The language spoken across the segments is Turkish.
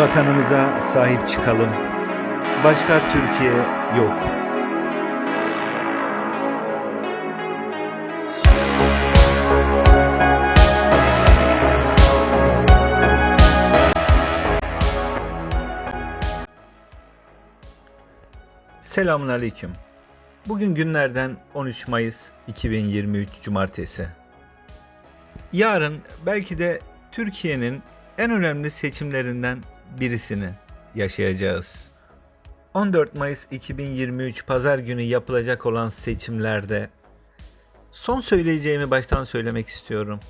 Vatanımıza sahip çıkalım. Başka Türkiye yok. Selamun Aleyküm. Bugün günlerden 13 Mayıs 2023 Cumartesi. Yarın belki de Türkiye'nin en önemli seçimlerinden birisini yaşayacağız. 14 Mayıs 2023 Pazar günü yapılacak olan seçimlerde son söyleyeceğimi baştan söylemek istiyorum.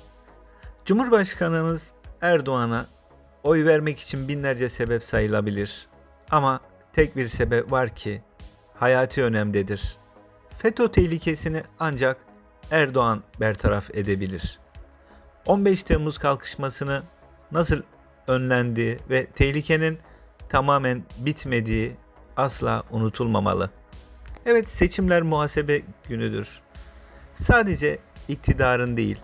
Cumhurbaşkanımız Erdoğan'a oy vermek için binlerce sebep sayılabilir. Ama tek bir sebep var ki hayati önemdedir. FETÖ tehlikesini ancak Erdoğan bertaraf edebilir. 15 Temmuz kalkışmasını nasıl önlendiği ve tehlikenin tamamen bitmediği asla unutulmamalı. Evet seçimler muhasebe günüdür. Sadece iktidarın değil,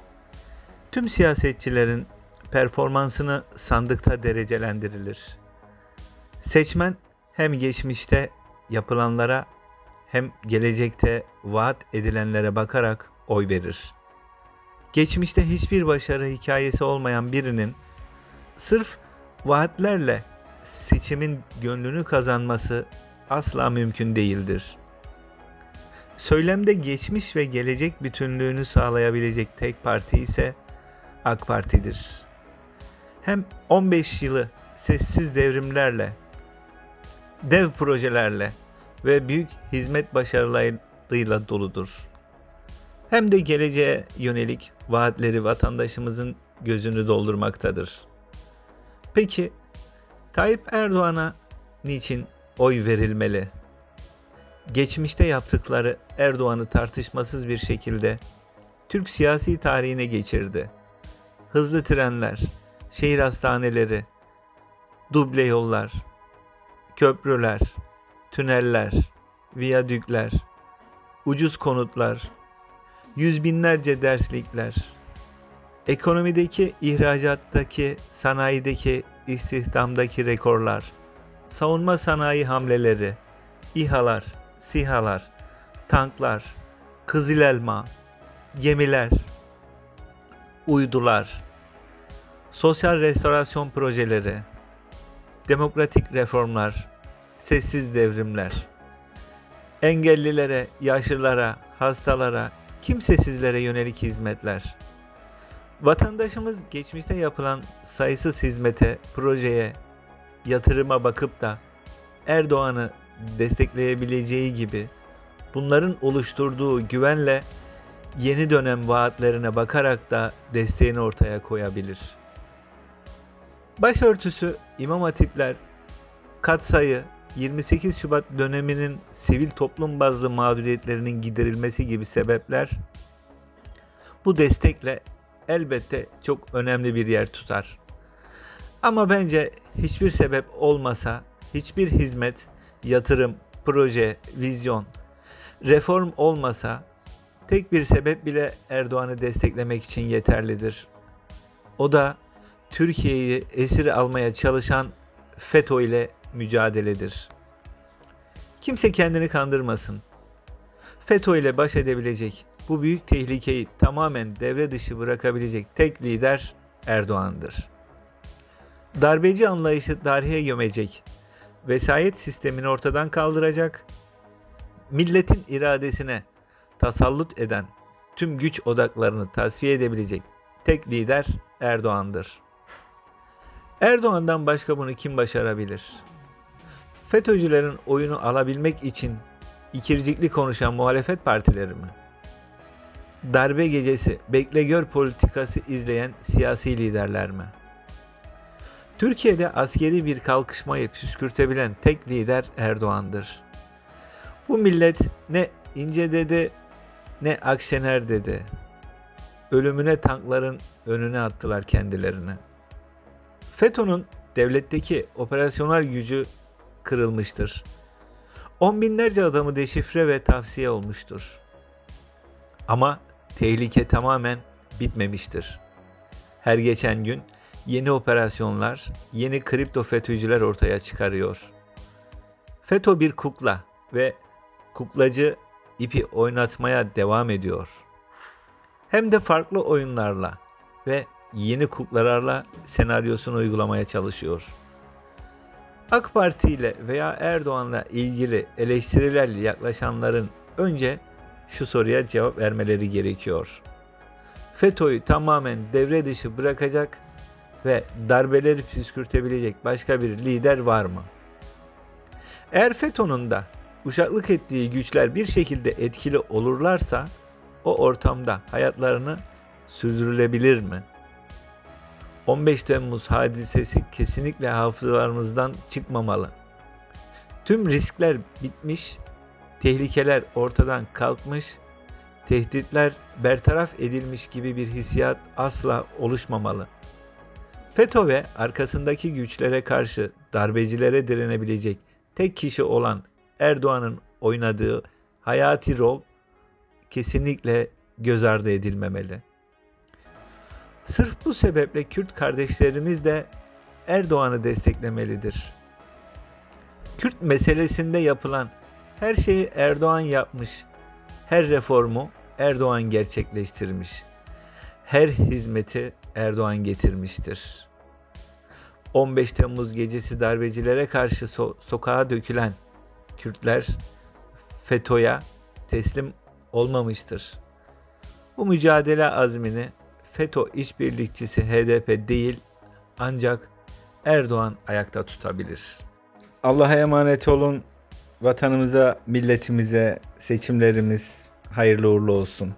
tüm siyasetçilerin performansını sandıkta derecelendirilir. Seçmen hem geçmişte yapılanlara hem gelecekte vaat edilenlere bakarak oy verir. Geçmişte hiçbir başarı hikayesi olmayan birinin sırf vaatlerle seçimin gönlünü kazanması asla mümkün değildir. Söylemde geçmiş ve gelecek bütünlüğünü sağlayabilecek tek parti ise AK Parti'dir. Hem 15 yılı sessiz devrimlerle, dev projelerle ve büyük hizmet başarılarıyla doludur. Hem de geleceğe yönelik vaatleri vatandaşımızın gözünü doldurmaktadır. Peki Tayyip Erdoğan'a niçin oy verilmeli? Geçmişte yaptıkları Erdoğan'ı tartışmasız bir şekilde Türk siyasi tarihine geçirdi. Hızlı trenler, şehir hastaneleri, duble yollar, köprüler, tüneller, viyadükler, ucuz konutlar, yüz binlerce derslikler, ekonomideki, ihracattaki, sanayideki, istihdamdaki rekorlar, savunma sanayi hamleleri, İHA'lar, SİHA'lar, tanklar, kızıl elma, gemiler, uydular, sosyal restorasyon projeleri, demokratik reformlar, sessiz devrimler, engellilere, yaşlılara, hastalara, kimsesizlere yönelik hizmetler. Vatandaşımız geçmişte yapılan sayısız hizmete, projeye, yatırıma bakıp da Erdoğan'ı destekleyebileceği gibi bunların oluşturduğu güvenle yeni dönem vaatlerine bakarak da desteğini ortaya koyabilir. Başörtüsü, imam hatipler, katsayı, 28 Şubat döneminin sivil toplum bazlı mağduriyetlerinin giderilmesi gibi sebepler bu destekle elbette çok önemli bir yer tutar. Ama bence hiçbir sebep olmasa, hiçbir hizmet, yatırım, proje, vizyon, reform olmasa tek bir sebep bile Erdoğan'ı desteklemek için yeterlidir. O da Türkiye'yi esir almaya çalışan FETÖ ile mücadeledir. Kimse kendini kandırmasın. FETÖ ile baş edebilecek, bu büyük tehlikeyi tamamen devre dışı bırakabilecek tek lider Erdoğan'dır. Darbeci anlayışı tarihe gömecek, vesayet sistemini ortadan kaldıracak, milletin iradesine tasallut eden tüm güç odaklarını tasfiye edebilecek tek lider Erdoğan'dır. Erdoğan'dan başka bunu kim başarabilir? FETÖ'cülerin oyunu alabilmek için ikircikli konuşan muhalefet partileri mi? Darbe gecesi bekle gör politikası izleyen siyasi liderler mi? Türkiye'de askeri bir kalkışmayı püskürtebilen tek lider Erdoğan'dır. Bu millet ne İnce dedi ne Akşener dedi. Ölümüne tankların önüne attılar kendilerini. FETÖ'nün devletteki operasyonel gücü kırılmıştır. On binlerce adamı deşifre ve tavsiye olmuştur. Ama tehlike tamamen bitmemiştir. Her geçen gün yeni operasyonlar, yeni kripto FETÖ'cüler ortaya çıkarıyor. FETÖ bir kukla ve kuklacı ipi oynatmaya devam ediyor. Hem de farklı oyunlarla ve yeni kuklalarla senaryosunu uygulamaya çalışıyor. AK Parti ile veya Erdoğan'la ilgili eleştirilerle yaklaşanların önce şu soruya cevap vermeleri gerekiyor. FETÖ'yü tamamen devre dışı bırakacak ve darbeleri püskürtebilecek başka bir lider var mı? Eğer FETÖ'nün de uşaklık ettiği güçler bir şekilde etkili olurlarsa o ortamda hayatlarını sürdürülebilir mi? 15 Temmuz hadisesi kesinlikle hafızalarımızdan çıkmamalı. Tüm riskler bitmiş, tehlikeler ortadan kalkmış, tehditler bertaraf edilmiş gibi bir hissiyat asla oluşmamalı. FETÖ ve arkasındaki güçlere karşı darbecilere direnebilecek tek kişi olan Erdoğan'ın oynadığı hayati rol kesinlikle göz ardı edilmemeli. Sırf bu sebeple Kürt kardeşlerimiz de Erdoğan'ı desteklemelidir. Kürt meselesinde yapılan her şeyi Erdoğan yapmış, her reformu Erdoğan gerçekleştirmiş, her hizmeti Erdoğan getirmiştir. 15 Temmuz gecesi darbecilere karşı so- sokağa dökülen Kürtler FETÖ'ye teslim olmamıştır. Bu mücadele azmini FETÖ işbirlikçisi HDP değil ancak Erdoğan ayakta tutabilir. Allah'a emanet olun. Vatanımıza, milletimize seçimlerimiz hayırlı uğurlu olsun.